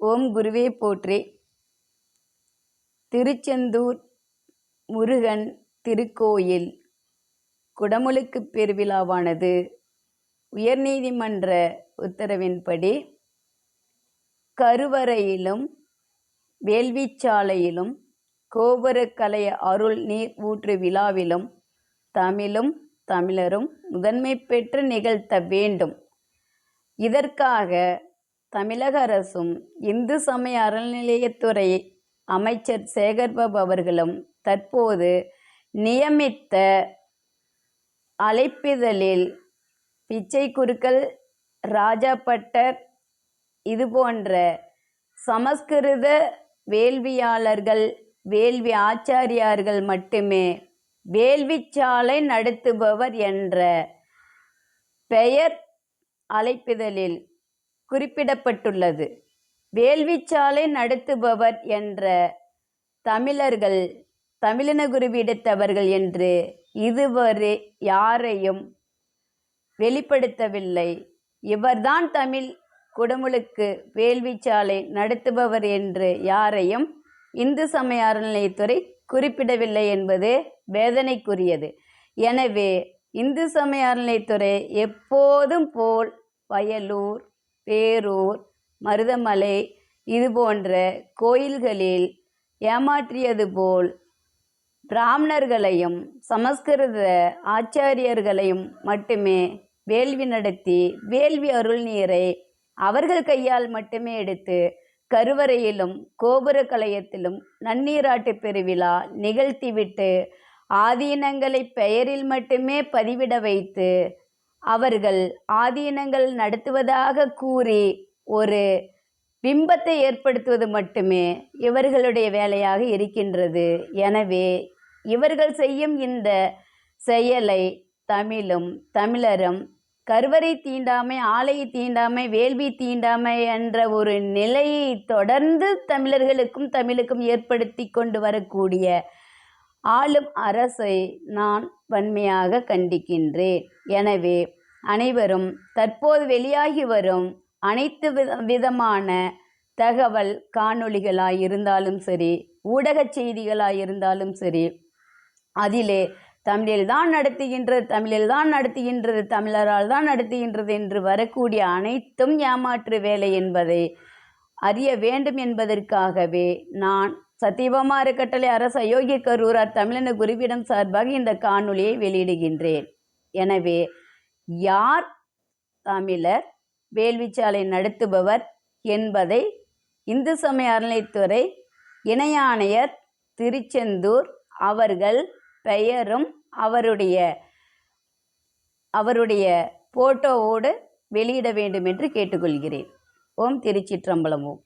ஓம் குருவே போற்றி. திருச்செந்தூர் முருகன் திருக்கோயில் குடமுழுக்கு பெருவிழாவானது. உயர்நீதிமன்ற உத்தரவின்படி கருவறையிலும் வேள்விச்சாலையிலும் கோபுரக்கலை அருள் நீர் ஊற்று விழாவிலும் தமிழும் தமிழரும் முதன்மை பெற்று நிகழ்த்த வேண்டும். இதற்காக தமிழக அரசும் இந்து சமய அறநிலையத்துறை அமைச்சர் சேகர்பாபு அவர்களும் தற்போது நியமித்த அழைப்பிதழில் பிச்சை குருக்கள் ராஜா பட்டர் இது போன்ற சமஸ்கிருத வேள்வியாளர்கள் வேள்வி ஆச்சாரியார்கள் மட்டுமே வேள்விச்சாலை நடத்துபவர் என்ற பெயர் அழைப்பிதழில் குறிப்பிடப்பட்டுள்ளது. வேள்விச்சாலை நடத்துபவர் என்ற தமிழர்கள் தமிழின குருவிடத்தவர்கள் என்று இதுவரை யாரையும் வெளிப்படுத்தவில்லை. இவர்தான் தமிழ் குடமுழுக்கு வேள்விச்சாலை நடத்துபவர் என்று யாரையும் இந்து சமய அறநிலையத்துறை குறிப்பிடவில்லை என்பது வேதனைக்குரியது. எனவே இந்து சமய அறநிலையத்துறை எப்போதும் போல் வயலூர் பேரூர் மருதமலை இது போன்ற கோயில்களில் ஏமாற்றியது போல் பிராமணர்களையும் சமஸ்கிருத ஆச்சாரியர்களையும் மட்டுமே வேள்வி நடத்தி வேள்வி அருள் நீரை அவர்கள் கையால் மட்டுமே எடுத்து கருவறையிலும் கோபுர கலையத்திலும் நன்னீராட்டு பெருவிழா நிகழ்த்திவிட்டு ஆதீனங்களை பெயரில் மட்டுமே பதிவிட வைத்து அவர்கள் ஆதீனங்கள் நடத்துவதாக கூறி ஒரு பிம்பத்தை ஏற்படுத்துவது மட்டுமே இவர்களுடைய வேலையாக இருக்கின்றது. எனவே இவர்கள் செய்யும் இந்த செயலை தமிழும் தமிழரும் கருவறை தீண்டாமை ஆலை தீண்டாமை வேள்வி தீண்டாமை என்ற ஒரு நிலையை தொடர்ந்து தமிழர்களுக்கும் தமிழுக்கும் ஏற்படுத்தி கொண்டு வரக்கூடிய ஆளும் அரசை நான் வன்மையாக கண்டிக்கின்றேன். எனவே அனைவரும் தற்போது வெளியாகி வரும் அனைத்து வித விதமான தகவல் காணொளிகளாக இருந்தாலும் சரி ஊடக செய்திகளாக இருந்தாலும் சரி அதிலே தமிழில் தான் நடத்துகின்றது தமிழில் தான் நடத்துகின்றது தமிழரால் தான் நடத்துகின்றது என்று வரக்கூடிய அனைத்தும் ஏமாற்று வேலை என்பதை அறிய வேண்டும் என்பதற்காகவே நான் சத்தியபாமா அறக்கட்டளை அரசு அயோக்கிய கரூரார் தமிழின குருவிடம் சார்பாக இந்த காணொளியை வெளியிடுகின்றேன். எனவே யார் தமிழர் வேள்விச்சாலை நடத்துபவர் என்பதை இந்து சமய அறநிலைத்துறை இணையாணையர் ஆணையர் திருச்செந்தூர் அவர்கள் பெயரும் அவருடைய அவருடைய போட்டோவோடு வெளியிட வேண்டும் என்று கேட்டுக்கொள்கிறேன். ஓம் திருச்சிற்றம்பலம் ஓம்.